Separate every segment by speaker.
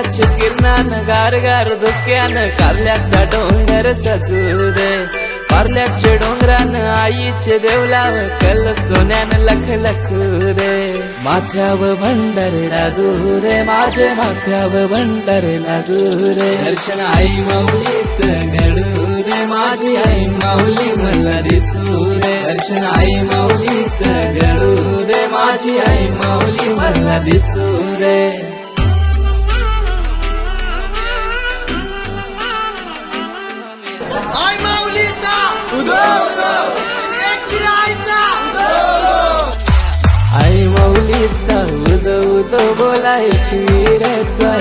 Speaker 1: सूर्याचे किरणान गार गार धुक्यान कारल्याचा डोंगर सजू दे. कारल्याचे डोंगरान आईचे देवलाव कल सोन्यान लख लखू रे माथ्याव भंडार लागू रे माझे माथ्याव भंडार लागू रे दर्शन आई माऊलीच घडू रे माझी आई माऊली मला दिसू रे दर्शन आई माऊलीच घडू रे माझी आई माऊली मला दिसू रे
Speaker 2: आई माऊलीचा
Speaker 1: उद उद बोलाय वीराचा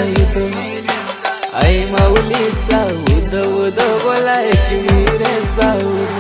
Speaker 1: आई माऊलीचा उद उद बोलाय वीराचा उद.